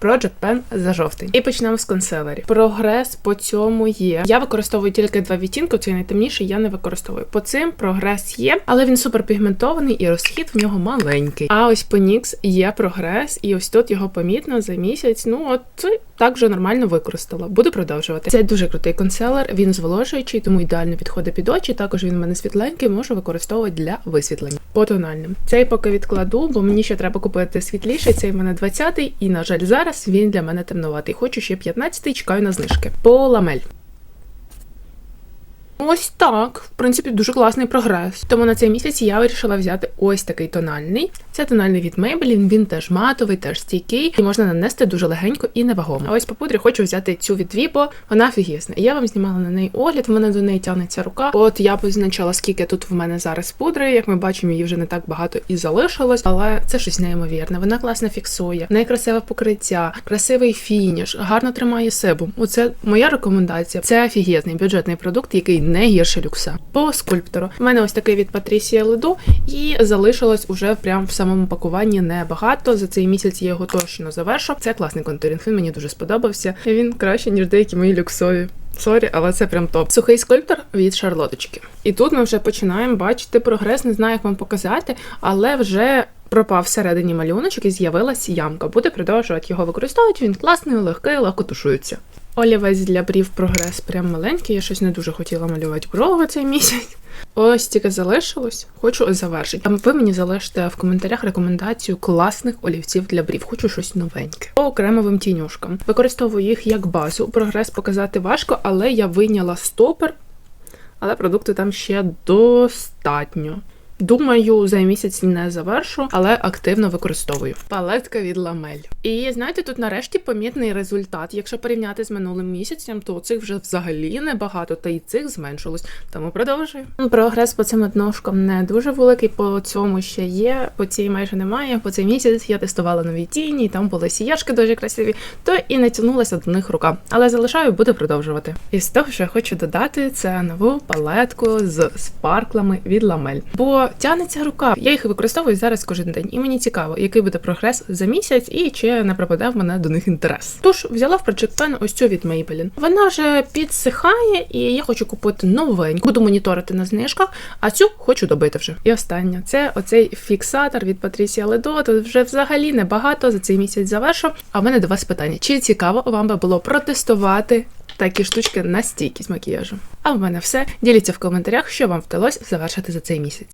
Project Pen за жовтий. І почнемо з консилерів. Прогрес по цьому є. Я використовую тільки два відтінки, цей найтемніший я не використовую. По цим прогрес є, але він супер пігментований і розхід в нього маленький. А ось по NYX є прогрес, і ось тут його помітно за місяць. Ну от так вже нормально використала. Буду продовжувати. Це дуже крутий консилер, він зволожуючий, тому ідеально підходить під очі. Також він в мене світленький, можу використовувати для висвітлення. По тональним. Цей поки відкладу, бо мені ще треба купити світліший. Цей в мене 20-й, і на жаль, зараз він для мене темноватий. Хочу ще 15-й, чекаю на знижки. По ламель. Ось так, в принципі, дуже класний прогрес. Тому на цей місяць я вирішила взяти ось такий тональний. Це тональний від Maybelline, він теж матовий, теж стійкий, і можна нанести дуже легенько і невагомо. А ось по пудрі хочу взяти цю від Vibo, вона офігісна. І я вам знімала на неї огляд, в мене до неї тягнеться рука. От я позначала, скільки тут в мене зараз пудри. Як ми бачимо, її вже не так багато і залишилось, але це щось неймовірне. Вона класно фіксує, в неї красиве покриття, красивий фініш, гарно тримає себум. Оце моя рекомендація. Це офігезний бюджетний продукт, який не гірше люкса. По скульптору. У мене ось такий від Патрісія Леду, і залишилось уже прям в самому пакуванні небагато. За цей місяць я його точно завершу. Це класний контурінг. Він мені дуже сподобався. Він краще, ніж деякі мої люксові. Сорі, але це прям топ. Сухий скульптор від шарлоточки. І тут ми вже починаємо бачити прогрес. Не знаю, як вам показати, але вже. Пропав всередині малюночок і з'явилась ямка. Буде продовжувати його використовувати. Він класний, легкий, легко тушується. Олівець для брів прогрес прям маленький. Я щось не дуже хотіла малювати брови цей місяць. Ось тільки залишилось. Хочу завершити. Ви мені залишите в коментарях рекомендацію класних олівців для брів. Хочу щось новеньке. По окремовим тінюшкам. Використовую їх як базу. Прогрес показати важко, але я вийняла стопер. Але продукту там ще достатньо. Думаю, за місяць не завершу, але активно використовую. Палетка від ламель. І знаєте, тут нарешті помітний результат. Якщо порівняти з минулим місяцем, то цих вже взагалі небагато, та й цих зменшилось. Тому продовжую. Прогрес по цим одножкам не дуже великий. По цьому ще є. По цій майже немає. По цей місяць я тестувала нові тіні, і там були сіяшки дуже красиві, то і не тянулася до них рука. Але залишаю, буду продовжувати. І з того, що я хочу додати, це нову палетку з спарклами від ламель. Бо тягнеться рука. Я їх використовую зараз кожен день, і мені цікаво, який буде прогрес за місяць і чи не пропаде мене до них інтерес. Тож взяла в Project Pen ось цю від Maybelline. Вона вже підсихає, і я хочу купити новеньку. Буду моніторити на знижках, а цю хочу добити вже. І останнє це оцей фіксатор від Patricia Ledo. Тут вже взагалі небагато за цей місяць завершу. А в мене до вас питання: чи цікаво вам би було протестувати? Такі штучки на стійкість макіяжу. А в мене все. Діліться в коментарях, що вам вдалося завершити за цей місяць.